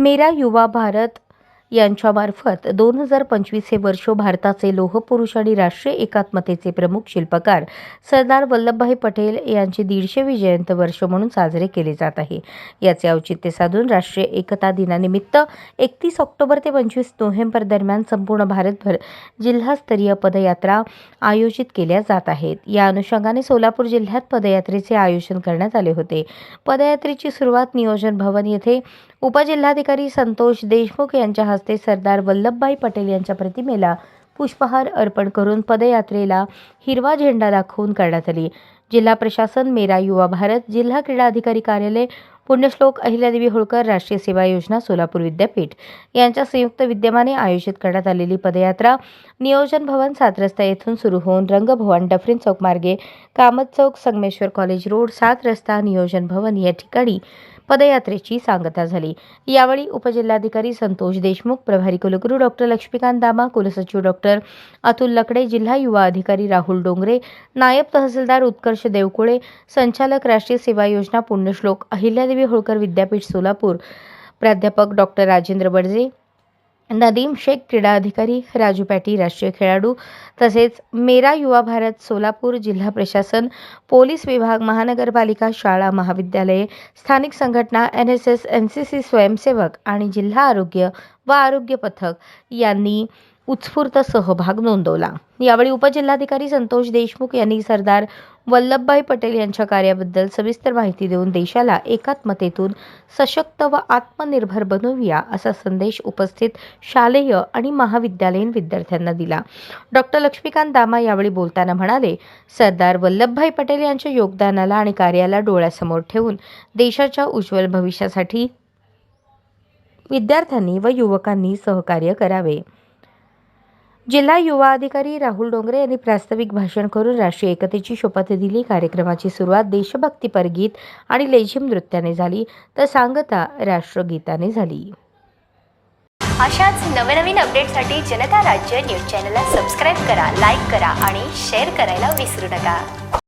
मेरा युवा भारत यांच्यामार्फत दोन हजार पंचवीस हे वर्ष भारताचे लोहपुरुष आणि राष्ट्रीय एकात्मतेचे प्रमुख शिल्पकार सरदार वल्लभभाई पटेल यांचे दीडशेवी जयंत वर्ष म्हणून साजरे केले जात आहे. याचे औचित्य साधून राष्ट्रीय एकता दिनानिमित्त एकतीस ऑक्टोबर ते पंचवीस नोव्हेंबर दरम्यान संपूर्ण भारतभर जिल्हास्तरीय पदयात्रा आयोजित केल्या जात आहेत. या अनुषंगाने सोलापूर जिल्ह्यात पदयात्रेचे आयोजन करण्यात आले होते. पदयात्रेची सुरुवात नियोजन भवन येथे उपजिल्हाधिकारी संतोष देशमुख यांच्या हस्ते सरदार वल्लभभाई पटेल यांच्या प्रतिमेला पुष्पहार अर्पण करून पदयात्रेला हिरवा झेंडा दाखवून करण्यात आली. जिल्हा प्रशासन मेरा युवा भारत जिल्हा क्रीडा अधिकारी कार्यालय पुण्यश्लोक अहिल्यादेवी होळकर राष्ट्रीय सेवा योजना सोलापूर विद्यापीठ यांच्या संयुक्त विद्यमाने आयोजित करण्यात आलेली पदयात्रा नियोजन भवन सात रस्ता येथून सुरू होऊन रंगभवन डफरीन चौक मार्गे कामत चौक संगमेश्वर कॉलेज रोड सात रस्ता नियोजन भवन या ठिकाणी पदयात्रेची सांगता झाली. यावेळी उपजिल्हाधिकारी संतोष देशमुख प्रभारी कुलगुरू डॉक्टर लक्ष्मीकांत दामा कुलसचिव डॉक्टर अतुल लकडे जिल्हा युवा अधिकारी राहुल डोंगरे नायब तहसीलदार उत्कर्ष देवकुळे संचालक राष्ट्रीय सेवा योजना पुण्यश्लोक अहिल्यादेवी होळकर विद्यापीठ सोलापूर प्राध्यापक डॉक्टर राजेंद्र बडजे नदीम शेख क्रीडा अधिकारी राजू पॅटी राष्ट्रीय खेळाडू तसेच मेरा युवा भारत सोलापूर जिल्हा प्रशासन पोलीस विभाग महानगरपालिका शाळा महाविद्यालये स्थानिक संघटना N S S N C C स्वयंसेवक आणि जिल्हा आरोग्य व आरोग्य पथक यांनी उत्स्फूर्त सहभाग नोंदवला. यावेळी उपजिल्हाधिकारी संतोष देशमुख यांनी सरदार वल्लभभाई पटेल यांच्या कार्याबद्दल सविस्तर माहिती देऊन देशाला एकात्मतेतून सशक्त व आत्मनिर्भर बनवूया असा संदेश उपस्थित शालेय आणि महाविद्यालयीन विद्यार्थ्यांना दिला. डॉक्टर लक्ष्मीकांत दामा यावेळी बोलताना म्हणाले सरदार वल्लभभाई पटेल यांच्या योगदानाला आणि कार्याला डोळ्यासमोर ठेवून देशाच्या उज्ज्वल भविष्यासाठी विद्यार्थ्यांनी व युवकांनी सहकार्य करावे. जिल्हा युवा अधिकारी राहुल डोंगरे यांनी प्रास्ताविक भाषण करून राष्ट्रीय एकतेची शपथ दिली. कार्यक्रमाची सुरुवात देशभक्तीपर गीत आणि लेझिम नृत्याने झाली. तर सांगता राष्ट्रगीताने झाली. अशाच नवनवीन अपडेटसाठी जनता राज्य न्यूज चॅनलला सबस्क्राईब करा लाईक करा आणि शेअर करायला विसरू नका.